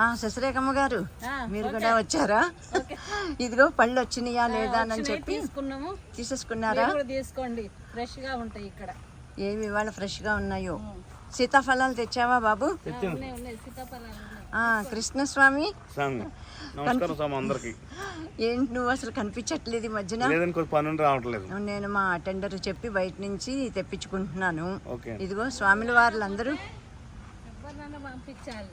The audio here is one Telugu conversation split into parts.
ఆ, శశిరేఖమ్మ గారు మీరు కూడా వచ్చారా? ఇదిగో పళ్ళు వచ్చినాయా లేదా అని చెప్పి తీసుకున్నాము. తీసేసుకున్నారా? మీరు కూడా తీసుకోండి ఫ్రెష్గా ఉంటాయి ఇక్కడ. ఏవి ఇవాళ ఫ్రెష్గా ఉన్నాయో? సీతాఫలాలు తెచ్చావా బాబు? ఉన్నాయి ఉన్నాయి. సీతాఫలాలు ఉన్నాయి. ఆ, కృష్ణస్వామి? స్వామి నమస్కారం స్వామి అందరికి. ఏంటి నువ్వు అసలు కనిపించట్లేదు ఈ మధ్యన? రావట్లేదు. నేను మా అటెండర్ చెప్పి బయట నుంచి తెప్పించుకుంటున్నాను. ఓకే. ఇదిగో స్వాముల వారులందరూ. పంపించాలి.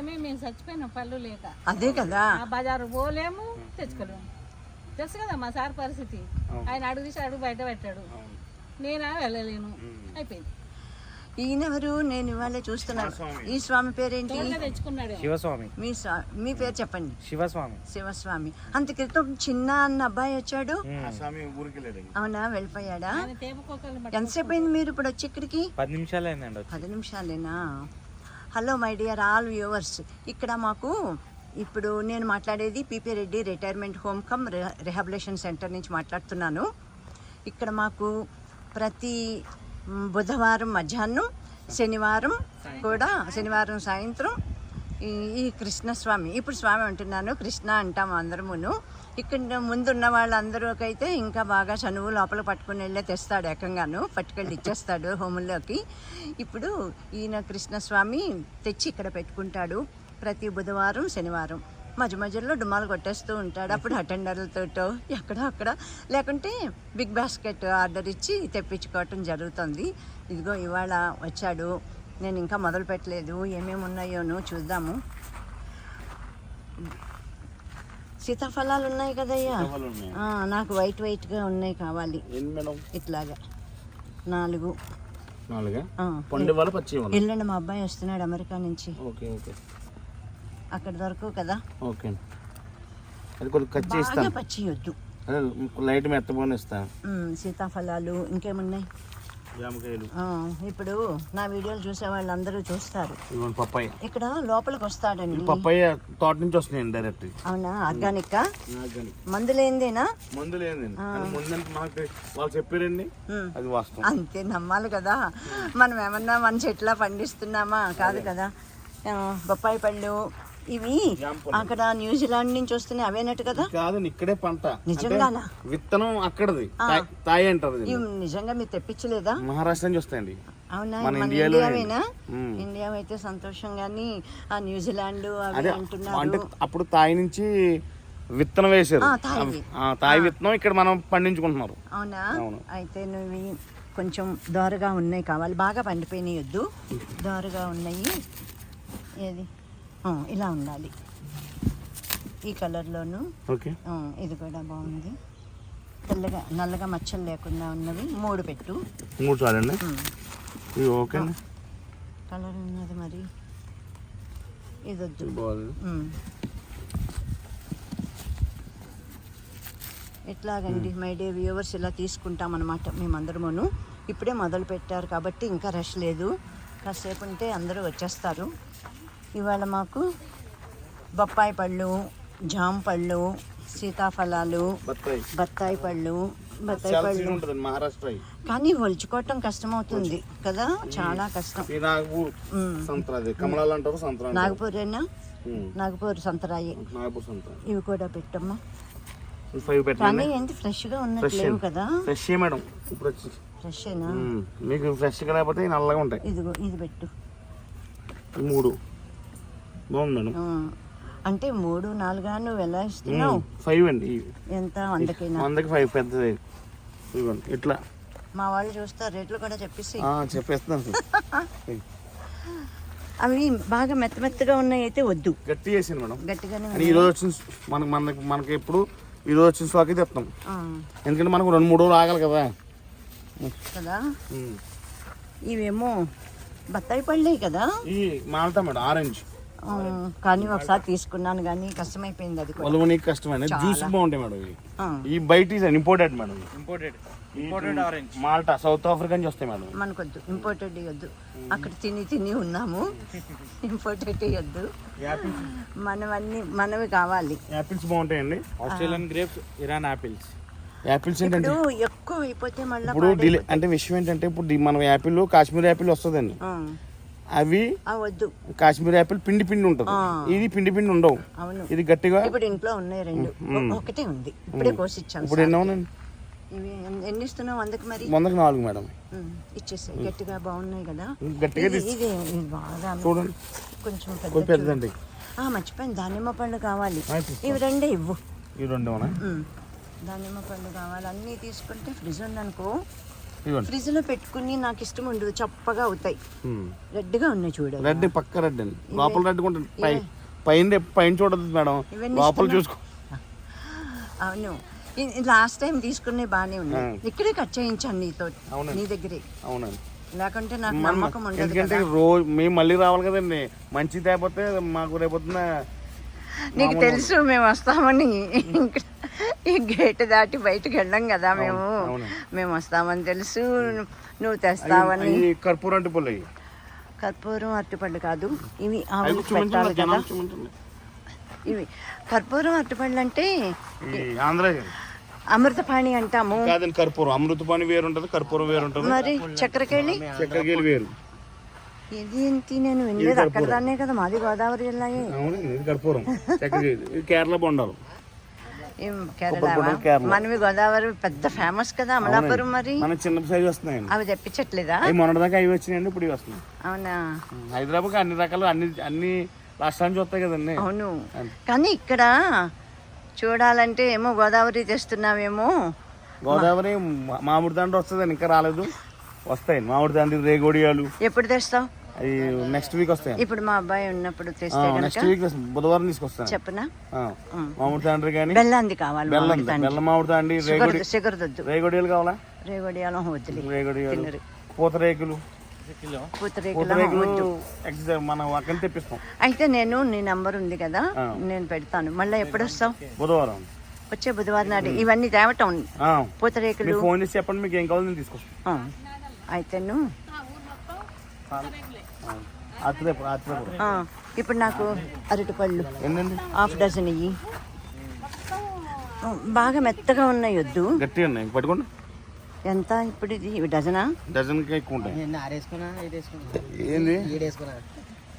మేము చచ్చిపోయినాం పళ్ళు లేక. అదే కదా. ఆ బజారు పోలేము తెచ్చుకోలేము. తెలుసు కదా మా సార్ పరిస్థితి. ఆయన అడుగు తీసి అడుగు బయట పెట్టాడు. నేనా వెళ్ళలేను. అయిపోయింది. ఈయనెవరు? నేను ఇవాళ చూస్తున్నాను. ఈ స్వామి పేరేంటి? తెచ్చుకున్నాడు. శివస్వామి. మీ మీ పేరు చెప్పండి. శివస్వామి. శివస్వామి. అంత క్రితం చిన్న అన్న అబ్బాయి వచ్చాడు. ఆ స్వామి ఊరికి వెళ్ళాడు అవునా? వెళ్ళిపోయాడా? ఎంతసేపు అయింది మీరు ఇప్పుడు వచ్చి ఇక్కడికి? పది నిమిషాలు పది నిమిషాలేనా? Hello my dear all viewers ఇక్కడ మాకు ఇప్పుడు నేను మాట్లాడేది PP Reddy retirement home cum rehabilitation centre నుంచి మాట్లాడుతున్నాను. ఇక్కడ మాకు ప్రతి బుధవారం మధ్యాహ్నం శనివారం కూడా శనివారం సాయంత్రం ఈ ఈ కృష్ణస్వామి ఇప్పుడు స్వామి అంటున్నాను కృష్ణ అంటాము అందరమును. ఇక్కడ ముందున్న వాళ్ళందరికైతే ఇంకా బాగా చనువు లోపల పట్టుకుని వెళ్ళే తెస్తాడు ఏకంగాను. పట్టుకెళ్ళి ఇచ్చేస్తాడు హోముల్లోకి ఇప్పుడు ఈయన కృష్ణస్వామి తెచ్చి ఇక్కడ పెట్టుకుంటాడు ప్రతి బుధవారం శనివారం. మధ్య మధ్యలో డుమాలు కొట్టేస్తూ ఉంటాడు. అప్పుడు అటెండర్లతోటో ఎక్కడో అక్కడ. లేకుంటే బిగ్ బాస్కెట్ ఆర్డర్ ఇచ్చి తెప్పించుకోవటం జరుగుతుంది. ఇదిగో ఇవాళ వచ్చాడు. నేను ఇంకా మొదలు పెట్టలేదు ఏమేమి ఉన్నాయోను చూద్దాము. సీతాఫలాలు ఉన్నాయి కదయ్యా నాకు వైట్ వైట్గా ఉన్నాయి కావాలి. ఇట్లాగా. నాలుగు. ఎల్లుండి మా అబ్బాయి వస్తున్నాడు అమెరికా నుంచి. Okay okay. అక్కడ దొరకవు కదా? ఓకే. అది కొద్దిగా కట్ చేస్తాను. పచ్చి వద్దు లైట్ మెత్తబోని ఇస్తాను. ఉమ్, సీతాఫలాలు ఇంకేమున్నాయి? జామకాయలు. ఇప్పుడు నా వీడియోలు చూసే వాళ్ళందరూ చూస్తారు. పప్పాయ. ఇక్కడ లోపలికి వస్తాడండి. పప్పాయ తోట నుంచి వస్తున్నాయండి డైరెక్ట్. అవునా? ఆర్గానిక్. మందులేందేనా? మందు లేదండి కానీ ముందంటే మాకు వాళ్ళు చెప్పారండి. ఉమ్. అది వాస్తవం. అంతే నమ్మాలి కదా. మనం ఏమన్నా మన చెట్ల పండిస్తున్నామా? కాదు కదా. బొప్పాయి పళ్ళు ఇవి అక్కడ న్యూజిలాండ్ నుంచి వస్తున్నాయి. అవేనట్టు కదా? కాదండి ఇక్కడే పంట. నిజంగానా? విత్తనం అక్కడది. తాయ్- అంటారు నిజంగా మీరు తెప్పించలేదా? మహారాష్ట్ర నుంచి వస్తాయండి. అవునా? మన ఇండియావేనా. ఇండియా అయితే సంతోషం కానీ ఆ న్యూజిలాండ్ అవి అంటున్నారు. అంటే అప్పుడు తాయి నుంచి విత్తనం వేశారు. ఆ, తాయి. విత్తనం ఇక్కడ మనం పండించుకుంటున్నారు. అవునా. అయితే నువ్వు కొంచెం దోరగా ఉన్నాయి కావాలి. బాగా పండిపోయినాయి వద్దు. దోరగా ఉన్నాయి. ఏది? ఇలా ఉండాలి. ఈ కలర్లోను ఓకే. ఇది కూడా బాగుంది. తెల్లగా నల్లగా మచ్చలు లేకుండా ఉన్నవి మూడు పెట్టు. మూడు చాలండి. ఓకే కలర్ ఉన్నది మరి. ఇది వద్దు. ఎట్లాగండి మై డే వ్యూవర్స్ ఇలా తీసుకుంటాం అనమాట మేమందరమును. ఇప్పుడే మొదలు పెట్టారు కాబట్టి ఇంకా రష్ లేదు. కాసేపు ఉంటే అందరూ వచ్చేస్తారు. ఇవాళ మాకు బొప్పాయి పళ్ళు జామ పళ్ళు సీతాఫలాలు బత్తాయి. పళ్ళు బత్తాయి పళ్ళు. మహారాష్ట్ర. కానీ ఒలుచుకోవటం కష్టమవుతుంది కదా చాలా కష్టం. నాగపూర్ నాగపూరేనా ఉమ్. నాగపూర్ సంతరాయి. ఇవి కూడా పెట్టమ్మా. ఫైవ్ పెట్టండి. ఏంటి ఫ్రెష్ ఉన్నట్లేవు కదా? Fresh madam. ఇప్పుడు ఉమ్. మీకు ఫ్రెష్గా లేకపోతే నల్లగా ఉంటాయి. ఇదిగో ఇది పెట్టు. మూడు. బాగుంది మేడం. అంటే మూడు నాలుగా నువ్వు ఎలా ఇస్తున్నావు? ఫైవ్ అండి. ఎంత? వందకైనా? వందకి ఫైవ్ పెద్దది. ఇవ్వండి ఇట్లా. మా వాళ్ళు చూస్తారు రేట్లు కూడా చెప్పేసి. ఆ, చెప్పేస్తున్నాను అవి బాగా మెత్త మెత్తగా ఉన్నాయి అయితే వద్దు. గట్టి చేసాను మేడం. గట్టిగానే అని ఈరోజు వచ్చిన మనకి మనకి మనకి ఎప్పుడు ఈరోజు వచ్చిన స్టాక్ తెస్తాం. ఎందుకంటే మనకు రెండు మూడు రోజులు ఆగాలి కదా. కదా. ఇవేమో బత్తాయి పళ్ళే కదా? ఈ మాల్టా మేడం ఆరెంజ్. కానీ ఒకసారి తీసుకున్నాను కానీ కష్టమైపోయింది అది కూడా. వలవని కష్టమైన జ్యూస్ బాగుంటాయి మేడం ఇవి. ఈ బయట imported madam imported imported orange Malta South Africa నుంచి వస్తాయి మేడం మనకొద్దు. ఇంపోర్టెడ్ వద్దు అక్కడ తిని తిని ఉన్నాము. ఇంపోర్టెడ్ వద్దు యాపిల్స్ మనవన్నీ మనవి కావాలి. యాపిల్స్ బాగుంటాయండి. Australian grapes Iran apples apples ఏంటంటే? ఎక్కువ అయిపోతే మళ్ళీ ఇప్పుడు డిలే అంటే విషయం ఏంటంటే ఇప్పుడు మనం యాపిల్ కాశ్మీర్ యాపిల్ వస్తుందండి. అవి వద్దు. కాశ్మీర్ యాపిల్ పిండి పిండి ఉంటుంది. ఇది పిండి పిండి ఉండవు. అవును. ఇది గట్టిగా ఇప్పుడు ఇంట్లో ఉన్నాయి రెండు. ఒకటే ఉంది. ఇప్పుడే కోసి ఇచ్చాను ఇప్పుడు ఎన్ని అవునండి ఇవి ఎన్- ఎన్ని ఇస్తున్నావు? వందకి మరి? వందకి నాలుగు మేడం. ఉమ్, ఇచ్చేసాయి గట్టిగా బాగున్నాయి కదా. గట్టిగా ఇది బాగా చూడండి. కొంచెం పెద్ద కొంచెం పెద్దదండి. ఆ, మర్చిపోయాను. దానిమ్మ పండు కావాలి. ఇవి రెండే ఇవ్వు. ఈ రెండు. దానిమ్మ పండు కావాలి. అన్నీ తీసుకుంటే ఫ్రిడ్జ్ ఉందనుకో ఇవ్వండి. ఫ్రిడ్జ్లో పెట్టుకుని నాకు ఇష్టం ఉండదు చప్పగా అవుతాయి. రెడ్గా ఉన్నాయి చూడు. రెడ్ పక్క రెడ్ అండి లోపల రెడ్ ఉంటుంది. పై పైన పైన చూడదు మేడం. లోపల? చూసుకో. అవును. లాస్ట్ టైం తీసుకునే బాగానే ఉన్నాయి. ఇక్కడే కట్ చేయించాను నీతో. నీ దగ్గరే. అవునండి. లేకుంటే నాకు నమ్మకం ఉండదు ఎందుకంటే రోజు మేము మళ్ళీ రావాలి కదండి. మంచి తేపోతే మాకు రేపొద్దున నీకు తెలుసు మేము వస్తామని ఇంకా ఈ గేట్ దాటి బయటకు వెళ్ళాం కదా మేము. మేము వస్తామని తెలుసు నువ్వు తెస్తావని. కర్పూరం అంటే పుల్లయి కర్పూరం అరటిపళ్ళు కాదు ఇవి ఆవులకు పెట్టాలి కదా. ఇవి కర్పూరం అరటిపళ్ళు అంటే అమృతపాణి అంటాము. కర్పూరం. అమృతపాణి వేరు ఉంటుంది కర్పూరం వేరు ఉంటుంది మరి చక్కెరకేళి? చక్కెరకేళి వేరు. నేను వినలేదు. అక్కడ దాన్నే కదా మాది గోదావరి జిల్లాయే అవును ఇది కర్పూరం. చక్కెరకేళి ఇది. కేరళ బొండాలు. మనవి గోదావరి పెద్ద ఫేమస్ కదా అమలాపురం మరి. మన చిన్న సైజు వస్తున్నాయండి అవి తెప్పించట్లేదా? అవి మొన్నటిదాకా అవి వచ్చినాయండి ఇప్పుడు ఇవి వస్తున్నాయి. అవునా? హైదరాబాద్ అన్ని రకాలు అన్ని అన్ని రాష్ట్రానికి వస్తాయి కదండి. అవును. కానీ ఇక్కడ చూడాలంటే ఏమో గోదావరి తెస్తున్నావేమో. గోదావరి మామిడి దండ వస్తుందండి ఇంకా రాలేదు. వస్తాయి. మామిడి దండ రేగోడియాలు. ఎప్పుడు తెస్తావు? అవి నెక్స్ట్ వీక్ వస్తాయి. ఇప్పుడు మా అబ్బాయి ఉన్నప్పుడు తెస్తే నెక్స్ట్ వీక్ బుధవారం తీసుకొస్తాను. చెప్పనా? ఆ, మామిడి తండ్రి కానీ బెల్లాంది కావాలి బెల్లం తండ్రి. బెల్లం మామిడి తండ్రి రేగొడి వద్దు రేగొడియాలు కావాలా? రేగొడియాలం వద్దులే. రేగొడియాలు. పూతరేకులు వద్దు. అయితే నేను నీ నంబర్ ఉంది కదా. నేను పెడతాను. మళ్ళీ ఎప్పుడు వస్తావు బుధవారం. వచ్చే బుధవారం నాడు. ఇవన్నీ తేవటం పూతరేకులు ఫోన్ చేసి చెప్పండి మీకు ఏం కావాలో నేను తీసుకొస్తాను. ఆ. అయితేను. ఇప్పుడు నాకు అరటిపళ్ళు. ఏంటండి హాఫ్ డజన్ ఇయ్యి. ఆ, బాగా మెత్తగా ఉన్నాయి వద్దు. గట్టిగా ఉన్నాయి. పట్టుకోండి. ఎంత ఇప్పుడు ఇది? ఇవి డజనా? డజన్కి ఎక్కువ ఉంటాయి. ఏంది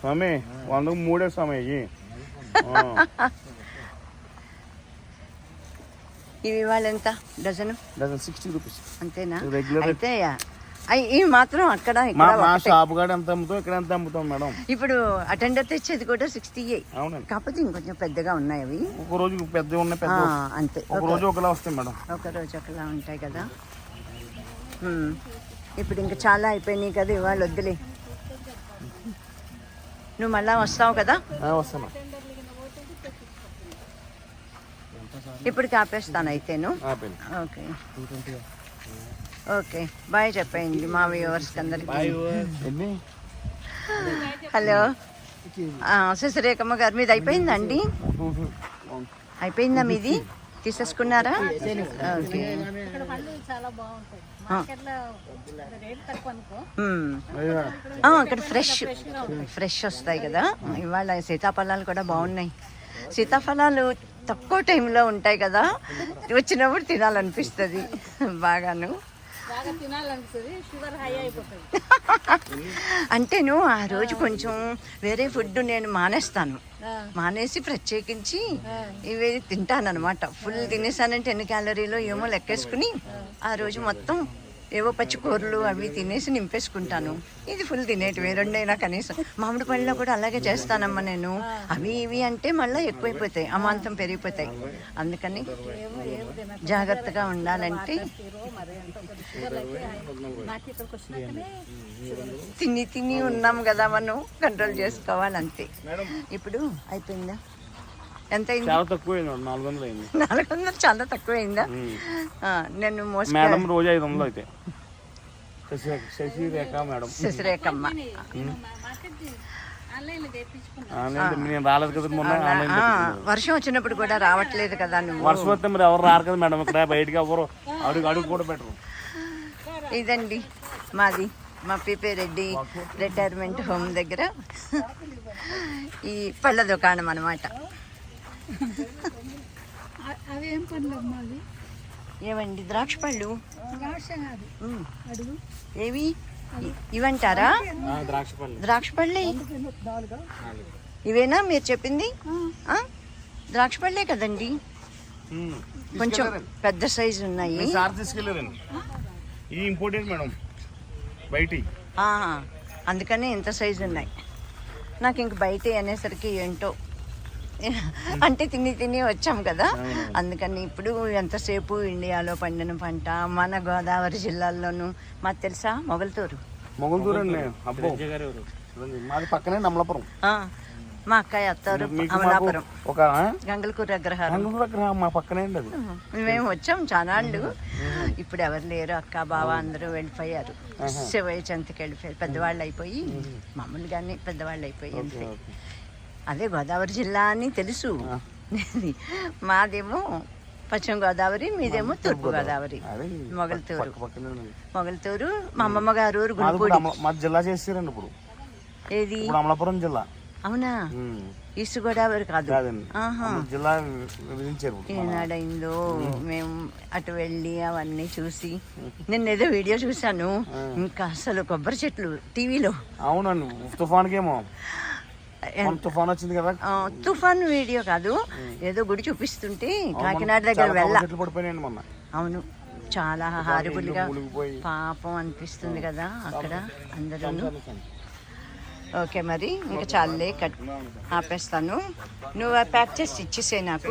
స్వామి వందకు మూడే స్వామి ఇవి ఇవి ఇవాళ ఎంత? డజను? Dozen sixty rupees. అంతేనా? Rate. అయితే ఇవి మాత్రం అక్కడ మా ఇక్కడ మా. షాప్ కాడ ఎంత అమ్ముతాం ఇక్కడ ఎంత అమ్ముతాం మేడం? ఇప్పుడు అటెండర్ తెచ్చేది కూడా సిక్స్టీ అవునండి. కాకపోతే ఇంకొంచెం పెద్దగా ఉన్నాయి అవి. ఒక రోజు పెద్ద ఉన్నాయి పెద్ద అంతే. ఒక రోజు ఒకలా వస్తాయి మేడం. ఒక రోజు ఒకలా ఉంటాయి కదా. ఇప్పుడు ఇంకా చాలా అయిపోయినాయి కదా ఇవాళ వద్దులే. నువ్వు మళ్ళా వస్తావు కదా? వస్తాను ఇప్పుడు అయితేను. ఆపేయండి. ఓకే. ఓకే బాయ్ చెప్పండి మా వ్యూవర్స్కి అందరికి. హలో ఆ, శశిరేఖమ్మ గారు మీది అయిపోయిందండి అయిపోయిందా మీది? తీసేసుకున్నారా? ఓకే. అక్కడ ఫ్రెష్ ఫ్రెష్ వస్తాయి కదా. ఇవాళ సీతాఫలాలు కూడా బాగున్నాయి. సీతాఫలాలు తక్కువ టైంలో ఉంటాయి కదా. వచ్చినప్పుడు తినాలనిపిస్తుంది. బాగాను. అంటే నువ్వు ఆ రోజు కొంచెం వేరే ఫుడ్ నేను మానేస్తాను. మానేసి ప్రత్యేకించి ఇవి తింటానన్నమాట. ఫుల్ తినేసానంటే ఎన్ని క్యాలరీలో ఏమో లెక్కేసుకుని ఆ రోజు మొత్తం ఏవో పచ్చి కూరలు అవి తినేసి నింపేసుకుంటాను. ఇది ఫుల్ తినేటివి రెండైనా కనీసం. మామిడి పళ్ళలో కూడా అలాగే చేస్తానమ్మా నేను. అవి ఇవి అంటే మళ్ళీ ఎక్కువైపోతాయి అమాంతం పెరిగిపోతాయి. అందుకని జాగ్రత్తగా ఉండాలంటే తిని తిని ఉన్నాం కదా మనం కంట్రోల్ చేసుకోవాలి అంతే ఇప్పుడు అయిపోయిందా? ఎంత అయింది? చాలా తక్కువ అయింది నాలుగు వందలు అయింది. నాలుగు వందలు చాలా తక్కువైందా? ఆ, నేను మోస్ట్ మేడం రోజు ఐదు వందలు అయితే. శశి శశి రేఖ మేడం. శశిరేఖమ్మ వర్షం వచ్చినప్పుడు కూడా రావట్లేదు కదా నువ్వు. వర్షం వస్తే మరి ఎవరు రారు కదా మేడం ఇక్కడ? బయటికి ఎవరు? అడుగు అడుగు కూడా పెట్టరు. ఇదండి మాది. మా పిపి రెడ్డి రిటైర్మెంట్ హోమ్ దగ్గర ఈ పళ్ళ దుకాణం అనమాట అవి ఏం పనులు అమ్మా అవి? ఏమండి ద్రాక్ష పళ్ళు? ద్రాక్ష కాదు. ఉమ్, అడుగు. ఏవి? ఇవంటారా? ద్రాక్ష పళ్ళు. ద్రాక్ష పళ్ళే. ఇవేనా మీరు చెప్పింది? ఆ? ద్రాక్ష పళ్ళే కదండి. కొంచెం పెద్ద సైజు ఉన్నాయి. మీ సార్ తీసుకెళ్ళారండి. ఈ ఇంపార్టెంట్ మేడం బయటి. ఆ, అందుకనే ఇంత సైజు ఉన్నాయి. నాకు ఇంక బయట అనేసరికి ఏంటో అంటే తిని తిని వచ్చాం కదా. అందుకని ఇప్పుడు ఎంతసేపు ఇండియాలో పండిన పంట మన గోదావరి జిల్లాల్లోనూ మాకు తెలుసా? మొగల్తూరు. మొగలు దూరండి అబ్బో. విజయ్ గారు ఎవరు? మాది పక్కనే నమలాపురం. ఆ, మా అక్కయ్య అత్తారు అమలాపురం. ఒక గంగలకూరు అగ్రహారం. మా పక్కనే అది. మేము వచ్చాం చానాళ్ళు ఇప్పుడు ఎవరు లేరు అక్క బావ అందరూ వెళ్ళిపోయారు. శివయ్య చెంతకి వెళ్ళిపోయారు. పెద్దవాళ్ళు అయిపోయి మామూలుగానే పెద్దవాళ్ళు అయిపోయి అంతే. అదే గోదావరి జిల్లా అని తెలుసు. మాదేమో పశ్చిమ గోదావరి మీదేమో తూర్పు గోదావరి. మొగల్తూరు. మొగల్తూరు మా అమ్మమ్మ గారు ఊరు మా జిల్లా చేసారండి ఇప్పుడు. ఏది? అమలాపురం జిల్లా. అవునా. ఈస్ట్ గోదావరి కాదు. జిల్లా. ఏనాడైందో? మేము అటు వెళ్ళి అవన్నీ చూసి నేను ఏదో వీడియో చూశాను. ఇంకా అసలు కొబ్బరి చెట్లు టీవీలో. అవునండి. తుఫాన్కి ఏమో మొన్న తుఫాన్ వచ్చింది కదా? తుఫాన్ వీడియో కాదు. ఏదో గుడి చూపిస్తుంటే కాకినాడ దగ్గర వెళ్ళ. అవును. చాలా హారిబుల్గా పాపం అనిపిస్తుంది కదా అక్కడ అందరూ ఓకే మరి ఇంకా చాలే కట్ ఆపేస్తాను. నువ్వు ప్యాక్ చేసి ఇచ్చేసే నాకు.